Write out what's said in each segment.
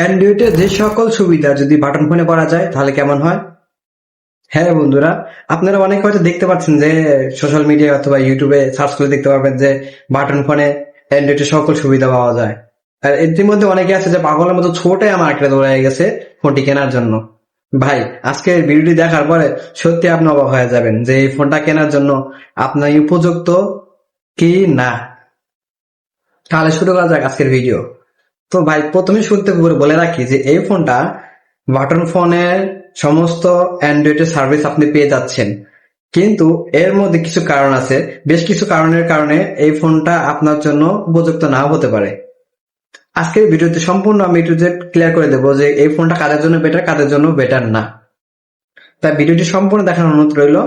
অ্যান্ড্রয়েডে যে সকল সুবিধা যদি বাটন ফোনে করা যায়, তাহলে কেমন হয়? হ্যাঁ বন্ধুরা, আপনারা অনেক হয়তো দেখতে পাচ্ছেন যে সোশ্যাল মিডিয়া অথবা ইউটিউবে সার্চ করে দেখতে পারবেন যে বাটন ফোনে অ্যান্ড্রয়েডে সকল সুবিধা পাওয়া যায়। আর এর মধ্যে অনেকে আছে যে পাগলের মতো ছোটে মার্কেটে দৌড়ে গেছে ফোনটি কেনার জন্য। ভাই আজকে ভিডিওটি দেখার পরে সত্যি আপনি অবাক হয়ে যাবেন যে এই ফোনটা কেনার জন্য আপনার উপযুক্ত কি না। তাহলে শুরু করা যাক আজকের ভিডিও। তো ভাই প্রথমে শুরুতে বলে রাখি যে এই ফোনটা বাটন ফোনের সমস্ত অ্যান্ড্রয়েডের সার্ভিস আপনি পেয়ে যাচ্ছেন। কিন্তু এর মধ্যে কিছু কারণ আছে। বেশ কিছু কারণের কারণে এই ফোনটা আপনার জন্য উপযুক্ত নাও হতে পারে। আজকের ভিডিওতে সম্পূর্ণ আমি একটু যে ক্লিয়ার করে দেবো যে এই ফোনটা কাদের জন্য বেটার কাদের জন্য বেটার না। তাই ভিডিওটি সম্পূর্ণ দেখার অনুরোধ রইল।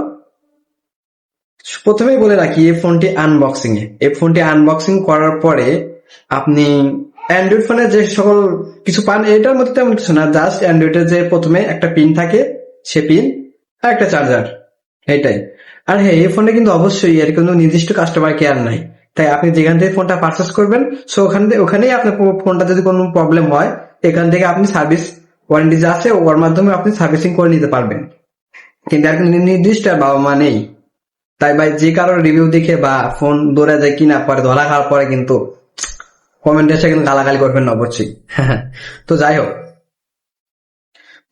প্রথমেই বলে রাখি, এই ফোনটি আনবক্সিং এ। এই ফোনটি আনবক্সিং করার পরে আপনি অ্যান্ড্রয়েড ফোনে যে সকল কিছু পান, এটার মধ্যে তেমন কিছু না জাস্ট অ্যান্ড্রয়েডের যে প্রথমে একটা পিন থাকে, সে পিন আর একটা চার্জার এটাই। আর হ্যাঁ এই ফোনে কিন্তু অবশ্যই এর কোনো নির্দিষ্ট কাস্টমার কেয়ার নাই। তাই আপনি যেখান থেকে ফোনটা পারচেস করবেন সো ওখান থেকে, ওখানেই আপনার ফোনটা যদি কোনো প্রবলেম হয়, এখান থেকে আপনি সার্ভিস ওয়ারেন্টি যা আছে, ওর মাধ্যমে আপনি সার্ভিসিং করে নিতে পারবেন। কিন্তু এখন নির্দিষ্ট বাবা মা নেই। তাই ভাই, যে কারোর রিভিউ দেখে বা ফোন দৌড়ে যায় কিনা, পরে ধরা খাওয়ার পরে কিন্তু কমেন্টে এসে কিন্তু গালাগালি করবেন না অবশ্যই। তো যাই হোক।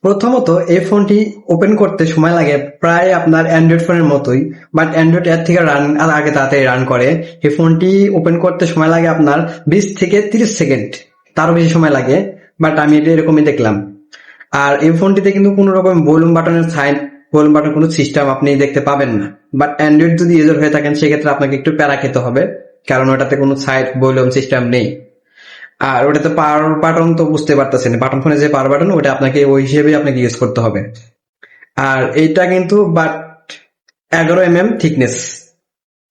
প্রথমত এই ফোনটি ওপেন করতে সময় লাগে প্রায় আপনার অ্যান্ড্রয়েড ফোনের মতোই বাট অ্যান্ড্রয়েড এর থেকে রান আগে তাড়াতাড়ি রান করে। এই ফোনটি ওপেন করতে সময় লাগে আপনার বিশ থেকে তিরিশ সেকেন্ড তারও বেশি সময় লাগে বাট আমি এটা এরকমই দেখলাম। আর এই ফোনটিতে কিন্তু কোনো রকম ভলিউম বাটনের সাইন ভলিউম বাটন কোনো সিস্টেম আপনি দেখতে পাবেন না। বাট অ্যান্ড্রয়েড যদি ইউজার হয়ে থাকেন সেক্ষেত্রে আপনাকে একটু প্যারা খেতে হবে। কারণ ওটাতে কোনো সাইড ভলিউম সিস্টেম নেই। আর ওটাতে পাওয়ার বাটন তো বুঝতে পারতেছেন বাটন ফোনে যে পাওয়ার বাটন ওটা আপনাকে ওই হিসেবে আপনাকে ইউজ করতে হবে। আর এইটা কিন্তু বাট এগারো এম এম থিকনেস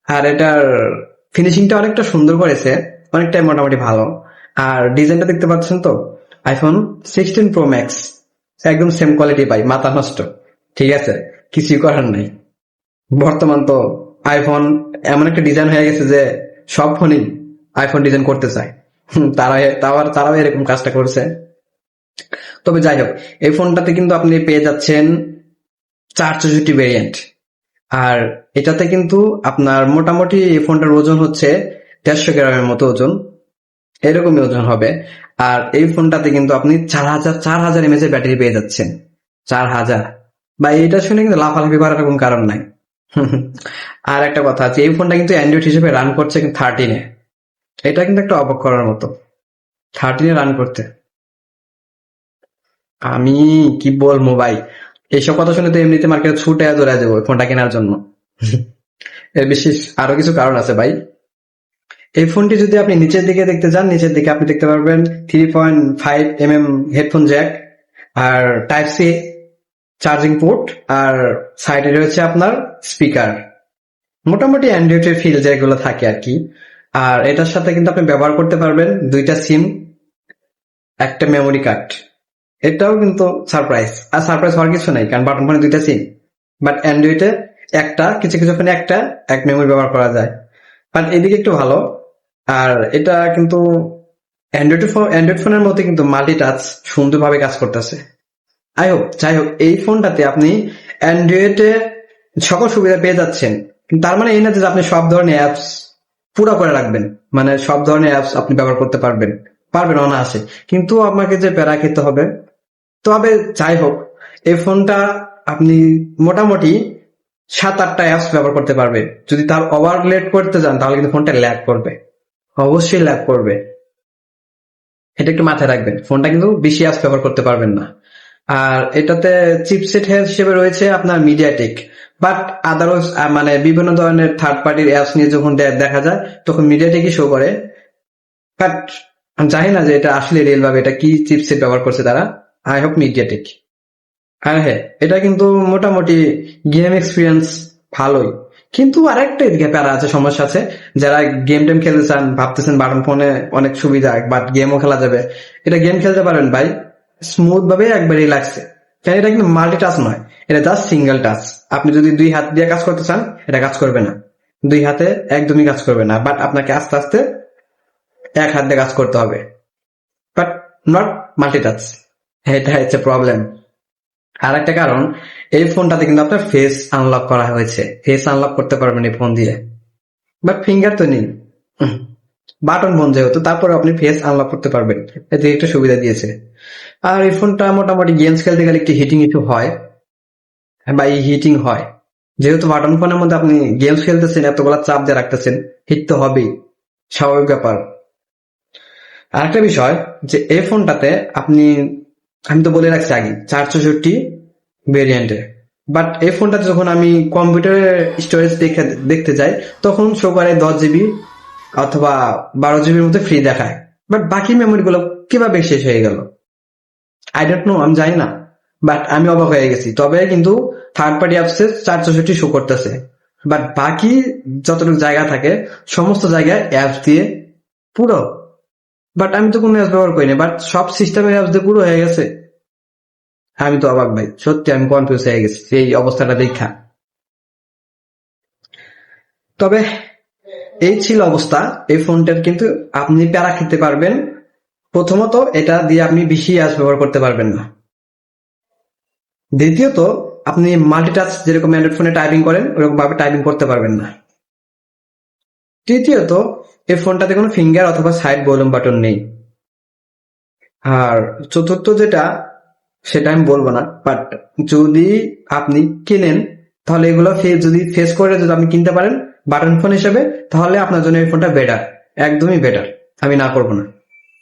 আর এটার ফিনিশিংটা অনেকটা সুন্দর করেছে, অনেকটাই মোটামুটি ভালো। আর ডিজাইনটা দেখতে পাচ্ছেন তো? আইফোন সিক্সটিন প্রো ম্যাক্স একদম সেম কোয়ালিটি পাই, মাথা নষ্ট, ঠিক আছে? কিছুই করার নাই। বর্তমান তো আইফোন এমন একটা ডিজাইন হয়ে গেছে যে সব ফোনই আইফোন ডিজাইন করতে চায়। তারা তারাও এরকম কাজটা করছে। তবে যাই হোক, এই ফোনটাতে কিন্তু আপনি পেয়ে যাচ্ছেন চার চৌষট্টি ভেরিয়েন্ট আর এটাতে কিন্তু আপনার মোটামুটি এই ফোনটার ওজন হচ্ছে দেড়শো গ্রামের মতো ওজন। এরকমই ওজন হবে। আর এই ফোনটাতে কিন্তু আপনি চার হাজার চার হাজার এমএচ এর ব্যাটারি পেয়ে যাচ্ছেন। চার হাজার। বা এটা শুনে কিন্তু লাফালাফি করার কোনো কারণ নাই। আর একটা কথা আছে, এই ফোনটা কিন্তু অ্যান্ড্রয়েড হিসেবে রান করছে কিন্তু থার্টিনে এটা কিন্তু একটা অবাক করার মতো। থার্টিনে রান করতে। আমি কি বলব ভাই? এইসব কথা শুনে তো এমনিতে মার্কেটে ছুটে দৌড়ে যাব ফোনটা কেনার জন্য। এর বিশেষ আরও কিছু কারণ আছে ভাই। এই ফোনটি যদি আপনি নিচের দিকে দেখতে যান নিচের দিকে আপনি দেখতে পারবেন three point five M M headphone jack আর টাইপ সি চার্জিং পোর্ট আর সাইডে রয়েছে আপনার স্পিকার। মোটামুটি অ্যান্ড্রয়েডের ফিল যেগুলো থাকে আর কি। আর এটার সাথে কিন্তু আপনি ব্যবহার করতে পারবেন দুইটা সিম একটা মেমোরি কার্ড এটাও কিন্তু সারপ্রাইজ আর সারপ্রাইজ হওয়ার কিছু নাই, কারণ বাটন ফোনে দুইটা সিম বাট অ্যান্ড্রয়েডে একটা, কিছু কিছু ফোনে একটা, এক মেমোরি ব্যবহার করা যায়। বাট এদিকে একটু ভালো। আর এটা কিন্তু অ্যান্ড্রয়েড ফোন অ্যান্ড্রয়েড ফোনের মধ্যে কিন্তু মাল্টি টাচ সুন্দরভাবে কাজ করতেছে। আই হোক যাই হোক এই ফোনটাতে আপনি অ্যান্ড্রয়েডে সকল সুবিধা পেয়ে যাচ্ছেন। তার মানে এই না যে আপনি সব ধরনের অ্যাপস পুরো করে রাখবেন। মানে সব ধরনের অ্যাপস আপনি ব্যবহার করতে পারবেন পারবেন অনায়াসে। কিন্তু আপনাকে যে প্যারা খেতে হবে, তবে যাই হোক এই ফোনটা আপনি মোটামুটি সাত আটটা অ্যাপস ব্যবহার করতে পারবে। যদি তার ওভারলেট করতে যান, তাহলে কিন্তু ফোনটা ল্যাগ করবে। অবশ্যই ল্যাগ করবে। এটা একটু মাথায় রাখবেন। ফোনটা কিন্তু বেশি অ্যাপস ব্যবহার করতে পারবেন না। আর এটাতে চিপসেট হিসেবে রয়েছে আপনার মিডিয়াটেক বাট আদারওয়াইজ মানে বিভিন্ন ধরনের থার্ড পার্টির অ্যাপস নিয়ে যখন দেখা যায়, তখন মিডিয়াটেকই শো করে। বাট জানি না যে এটা আসলে রিয়েল ভাবে এটা কি চিপসেট ব্যবহার করছে তারা। আই হোপ মিডিয়াটেক আর হ্যাঁ এটা কিন্তু মোটামুটি গেম এক্সপিরিয়েন্স ভালোই। কিন্তু আরেকটা এদিকে প্যারা আছে, সমস্যা আছে। যারা গেম টেম খেলতে চান, ভাবতেছেন বাটন ফোনে অনেক সুবিধা বাট গেমও খেলা যাবে। এটা গেম খেলতে পারেন ভাই। স্মুথ ভাবে একবার রিল্যাক্সে কেন এটা কিন্তু মাল্টি টাচ নয়, এটা জাস্ট সিঙ্গেল টাচ আপনি যদি দুই হাত দিয়ে কাজ করতে চান, এটা কাজ করবে না। দুই হাতে একদমই কাজ করবে না বাট আপনাকে আস্তে আস্তে এক হাত দিয়ে কাজ করতে হবে। বাট নট মাল্টিটাচ এটা হচ্ছে প্রবলেম আর একটা কারণ, এই ফোনটাতে কিন্তু আপনার ফেস আনলক করা হয়েছে। ফেস আনলক করতে পারবেন এই ফোন দিয়ে। বাট ফিঙ্গার তো নেই। বাটন বন্ধ যেহেতু তারপরে আপনি ফেস আনলক করতে পারবেন। এতে একটা সুবিধা দিয়েছে। আর এই ফোনটা মোটামুটি গেমস খেলতে গেলে একটু হিটিং ইস্যু হয়। বা এই হিটিং হয়। যেহেতু বাটন ফোনের মধ্যে আপনি গেমস খেলতেছেন, এতগুলা চাপ দিয়ে রাখতেছেন হিট তো হবেই। স্বাভাবিক ব্যাপার। আরেকটা বিষয়, যে এই ফোনটাতে আপনি, আমি তো বলে রাখছি আগে চার চৌষট্টি ভেরিয়েন্টে বাট এই ফোনটাতে যখন আমি কম্পিউটারের স্টোরেজ দেখে, দেখতে যাই, তখন শো দশ জিবি অথবা বারো জিবির মধ্যে ফ্রি দেখায়। বাট বাকি মেমোরি গুলো কীভাবে শেষ হয়ে গেল? আই ডোন্ট নো আমি জানি না। বাট আমি অবাক হয়ে গেছি। তবে কিন্তু থার্ড পার্টি অ্যাপসে চার চৌষট্টি শো করতেছে। বাট বাকি যতটুকু জায়গা থাকে, সমস্ত জায়গায় অ্যাপস দিয়ে পুরো। বাট আমি তো কোনো অ্যাপস ব্যবহার করিনি বাট সব সিস্টেমের অ্যাপস দিয়ে পুরো হয়ে গেছে। আমি তো অবাক ভাই। সত্যি আমি কনফিউজ হয়ে গেছি এই অবস্থাটা দেখা। তবে এই ছিল অবস্থা। এই ফোনটার কিন্তু আপনি প্যারা খেতে পারবেন। প্রথমত এটা দিয়ে আপনি বেশি অ্যাপস ব্যবহার করতে পারবেন না। দ্বিতীয়ত, আপনি মাল্টিটাচ যেরকম অ্যান্ড্রয়েড ফোনে টাইপিং করেন ওরকম ভাবে টাইপিং করতে পারবেন না। তৃতীয়ত, এই ফোনটাতে কোনো ফিঙ্গার অথবা সাইড ভলিউম বাটন নেই। আর চতুর্থ যেটা, সেটা আমি বলব না বাট যদি আপনি কিনেন, তাহলে এগুলো যদি ফেস করে যদি আপনি কিনতে পারেন বাটন ফোন হিসেবে, তাহলে আপনার জন্য এই ফোনটা বেটার একদমই বেটার আমি না করব না।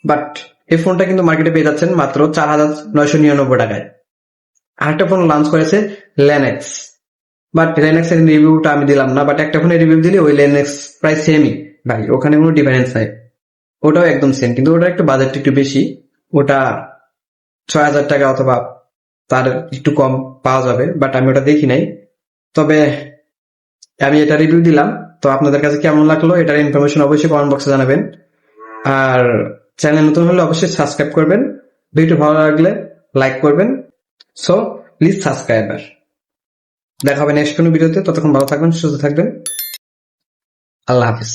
বাট এই ফোনটা কিন্তু মার্কেটে পেয়ে যাচ্ছেন মাত্র চার হাজার নয়শো নিরানব্বই টাকায়। আরেকটা ফোন লঞ্চ করেছে লেনেক্স বাট লেনেক্স এর রিভিউটা আমি দিলাম না বাট একটা ফোনের রিভিউ দিলে ওই লেনেক্স প্রায় সেমই ভাই, ওখানে কোনো ডিফারেন্স নাই। ওটাও একদম সেম কিন্তু ওটার একটু বাজেট একটু বেশি। ওটা ছয় হাজার টাকা অথবা তার একটু কম পাওয়া যাবে বাট আমি ওটা দেখি নাই। তবে আমি এটা রিভিউ দিলাম, তো আপনাদের কাছে কেমন লাগল এটার ইনফরমেশন অবশ্যই কমেন্ট বক্সে জানাবেন। আর চ্যানেল নতুন হলে অবশ্যই সাবস্ক্রাইব করবেন। ভিডিও ভালো লাগলে লাইক করবেন। সো প্লিজ সাবস্ক্রাইবার দেখা হবে নেক্সট কোনো ভিডিওতে ততক্ষণ ভালো থাকবেন, সুস্থ থাকবেন। আল্লাহ হাফিজ।